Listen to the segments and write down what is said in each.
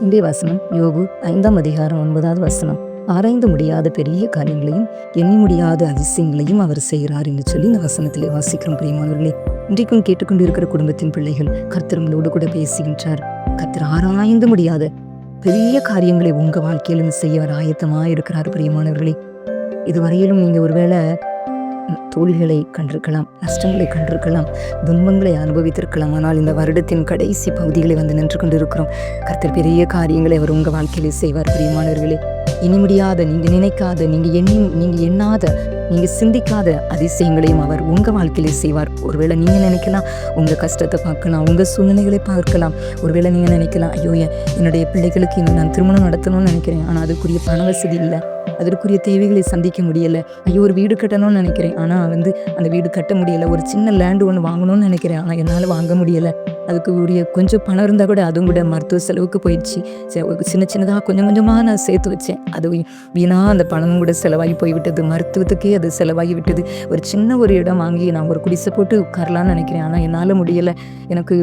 இன்றைய வசனம் யோபு ஐந்தாம் அதிகாரம் ஒன்பதாவது வசனம். ஆராய்ந்து முடியாத பெரிய காரியங்களையும் எண்ணி முடியாத அதிசயங்களையும் அவர் செய்கிறார் என்று சொல்லி இந்த வசனத்திலே வாசிக்கிறோம் பிரியமானவர்களே. இன்றைக்கும் கேட்டுக்கொண்டு இருக்கிற குடும்பத்தின் பிள்ளைகள் கர்த்தரங்களோடு கூட பேசுகின்றார். கர்த்தர் ஆராய்ந்து முடியாத பெரிய காரியங்களை உங்க வாழ்க்கையிலும் செய்ய அவர் ஆயத்தமாக இருக்கிறார் பிரியமானவர்களே. இதுவரையிலும் நீங்கள் ஒருவேளை தோல்விகளை கண்டிருக்கலாம் நஷ்டங்களை கண்டிருக்கலாம் துன்பங்களை அனுபவித்திருக்கலாம். ஆனால் இந்த வருடத்தின் கடைசி பகுதிகளை வந்து நின்று கொண்டிருக்கிறோம். கர்த்தர் பெரிய காரியங்களை அவர் உங்கள் வாழ்க்கையிலே செய்வார் பிரியமானவர்களே. இனி முடியாத நீங்கள் நினைக்காத நீங்கள் எண்ணி நீங்கள் எண்ணாத நீங்கள் சிந்திக்காத அதிசயங்களையும் அவர் உங்கள் வாழ்க்கையிலே செய்வார். ஒருவேளை நீங்கள் நினைக்கலாம் உங்கள் கஷ்டத்தை பார்க்கலாம் உங்கள் சூழ்நிலைகளை பார்க்கலாம். ஒருவேளை நீங்கள் நினைக்கலாம் ஐயோ என்னுடைய பிள்ளைகளுக்கு இன்னும் நான் திருமணம் நடத்தணும்னு நினைக்கிறேன். ஆனால் அதுக்குரிய பண வசதி இல்லை. அதற்குரிய தேவைகளை சந்திக்க முடியலை. ஐயோ ஒரு வீடு கட்டணும்னு நினைக்கிறேன். ஆனால் வந்து அந்த வீடு கட்ட முடியலை. ஒரு சின்ன லேண்டு ஒன்று வாங்கணும்னு நினைக்கிறேன். ஆனால் என்னால் வாங்க முடியலை. அதுக்கு உரிய கொஞ்சம் பணம் இருந்தால் கூட அதுவும் கூட மருத்துவ செலவுக்கு போயிடுச்சு. ஒரு சின்ன சின்னதாக கொஞ்சம் கொஞ்சமாக நான் சேர்த்து வச்சேன். அது வீணாக அந்த பணமும் கூட செலவாகி போய்விட்டது. மருத்துவத்துக்கே அது செலவாகி விட்டது. ஒரு சின்ன ஒரு இடம் வாங்கி நான் ஒரு குடிசை போட்டு உட்காரலாம்னு நினைக்கிறேன். ஆனால் என்னால் முடியலை. எனக்கு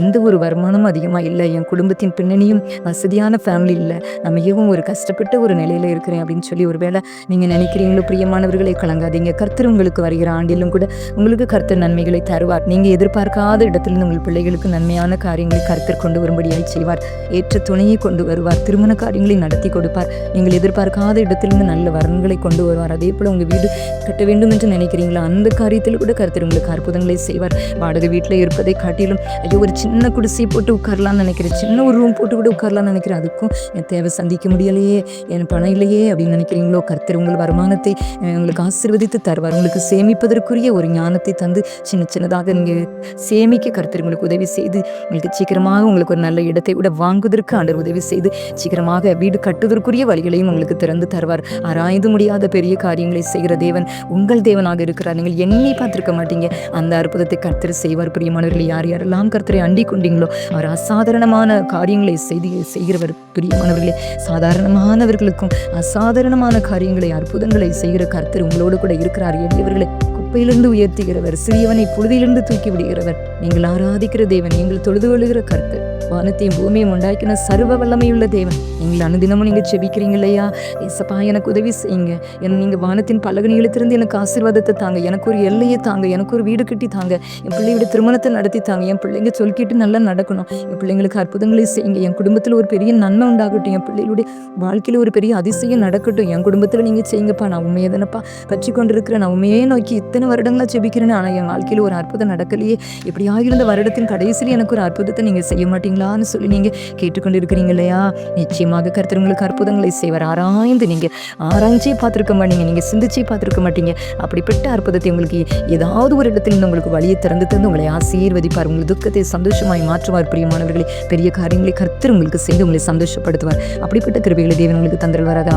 எந்த ஒரு வருமானமும் அதிகமாக இல்லை. என் குடும்பத்தின் பின்னணியும் வசதியான ஃபேமிலி இல்லை. நான் மிகவும் ஒரு கஷ்டப்பட்ட ஒரு நிலையில் இருக்கிறேன் அப்படின்னு சொல்லி ஒருவேளை நீங்கள் நினைக்கிறீங்களோ பிரியமானவர்களை கலங்காதீங்க. கர்த்தர் உங்களுக்கு வருகிற ஆண்டிலும் கூட உங்களுக்கு கர்த்தர் நன்மைகளை தருவார். நீங்கள் எதிர்பார்க்காத இடத்துல உங்கள் பிள்ளைகளுக்கு நன்மையான காரியங்களை கருத்தில் கொண்டு வரும்படியாய் செய்வார். ஏற்ற துணையை கொண்டு வருவார். திருமண காரியங்களை நடத்தி கொடுப்பார். நீங்கள் எதிர்பார்க்காத இடத்திலிருந்து நல்ல வரன்களை கொண்டு வருவார். அதே போல் உங்கள் வீடு கட்ட வேண்டும் என்று நினைக்கிறீங்களா? அந்த காரியத்தில் கூட கருத்தில் உங்களுக்கு அற்புதங்களை செய்வார். வாடகை வீட்டில் இருப்பதை காட்டிலும் ஐயோ ஒரு சின்ன குடிசை போட்டு உட்காரலாம்னு நினைக்கிறேன். சின்ன ஒரு ரூம் போட்டு கூட உட்காரலாம்னு நினைக்கிறேன். அதுக்கும் என் தேவை சந்திக்க முடியலையே. என் பணம் இல்லையே. அப்படின்னு நினைக்கிறீங்களோ? கர்த்தர் உங்கள் வருமானத்தை உங்களுக்கு ஆசீர்வதித்து தருவார். உங்களுக்கு சேமிப்பதற்குரிய ஒரு ஞானத்தை தந்து சின்ன சின்னதாக நீங்கள் சேமிக்க கர்த்தர் உங்களுக்கு உதவி செய்து உங்களுக்கு சீக்கிரமாக உங்களுக்கு ஒரு நல்ல இடத்தை விட வாங்குவதற்கு ஆண்டவர் உதவி செய்து சீக்கிரமாக வீடு கட்டுவதற்குரிய வழிகளையும் உங்களுக்கு திறந்து தருவார். ஆராய்ந்து முடியாத பெரிய காரியங்களை செய்கிற தேவன் உங்கள் தேவனாக இருக்கிறார். நீங்கள் என்னை பார்த்துருக்க மாட்டீங்க. அந்த அற்புதத்தை கர்த்தர் செய்வார். பிரியமானவர்கள் யார் யாரெல்லாம் கர்த்தரை அண்டிக் கொண்டீங்களோ அவர் அசாதாரணமான காரியங்களை செய்து செய்கிறவர். பிரியமானவர்களே சாதாரணமானவர்களுக்கும் அசாதாரணமான காரியங்களை அற்புதங்களை செய்கிற கர்த்தர் உங்களோடு கூட இருக்கிறார். எளியவர்களை குப்பையிலிருந்து உயர்த்துகிறவர் சிறியவனை புழுதியிலிருந்து தூக்கி விடுகிறவர். நீங்கள் ஆராதிக்கிற தேவன் நீங்கள் தொழுது கொள்ளுகிற கருத்து வானத்தையும் பூமியும் உண்டாக்கின சர்வ வல்லமையுள்ள தேவன். நீங்கள் அனுதினமும் நீங்கள் செபிக்கிறீங்க இல்லையா? ஏசப்பா எனக்கு உதவி செய்யுங்க. என் நீங்கள் வானத்தின் பலகணிகளத்திலிருந்து எனக்கு ஆசீர்வாதத்தை தாங்க. எனக்கு ஒரு எல்லையை தாங்க. எனக்கு ஒரு வீடு கட்டி தாங்க. என் பிள்ளையோட திருமணத்தை நடத்தி தாங்க. என் பிள்ளைங்க சொல்லிக்கிட்டு நல்லா நடக்கணும். என் பிள்ளைங்களுக்கு அற்புதங்களை செய்யுங்க. என் குடும்பத்தில் ஒரு பெரிய நன்மை உண்டாகட்டும். என் பிள்ளைகளுடைய வாழ்க்கையில் ஒரு பெரிய அதிசயம் நடக்கட்டும். என் குடும்பத்தில் நீங்கள் செய்யுங்கப்பா. நான் உண்மையை தானப்பா பற்றி கொண்டிருக்கிறேன் நான் உண்மையே நோக்கி இத்தனை வருடங்களாக ஜெபிக்கிறேன் ஆனால் என் வாழ்க்கையில் ஒரு அற்புதம் நடக்கலையே. இப்படியாக இருந்த வருடத்தின் கடைசியில் எனக்கு ஒரு அற்புதத்தை நீங்கள் செய்ய மாட்டீங்களான்னு சொல்லி நீங்கள் கேட்டுக்கொண்டு இருக்கிறீங்க இல்லையா நிச்சயமாக கர்த்தர் உங்களுக்கு அற்புதங்களை செய்வார். ஆராய்ந்து நீங்கள் ஆராய்ஞ்சே பார்த்துருக்க மாட்டீங்க. நீங்கள் சிந்திச்சே பார்த்துருக்க மாட்டீங்க. அப்படிப்பட்ட அற்புதத்தை உங்களுக்கு ஏதாவது ஒரு இடத்துல உங்களுக்கு வழியை திறந்து தந்து உங்களை ஆசீர்வதிப்பார். உங்கள் துக்கத்தை சந்தோஷமாய் மாற்றுவார். பிரியமானவர்களை பெரிய காரியங்களை கருத்தர் உங்களுக்கு செய்து உங்களை சந்தோஷப்படுத்துவார். அப்படிப்பட்ட கிருபைகளை தேவன் உங்களுக்கு தந்திரல் வராது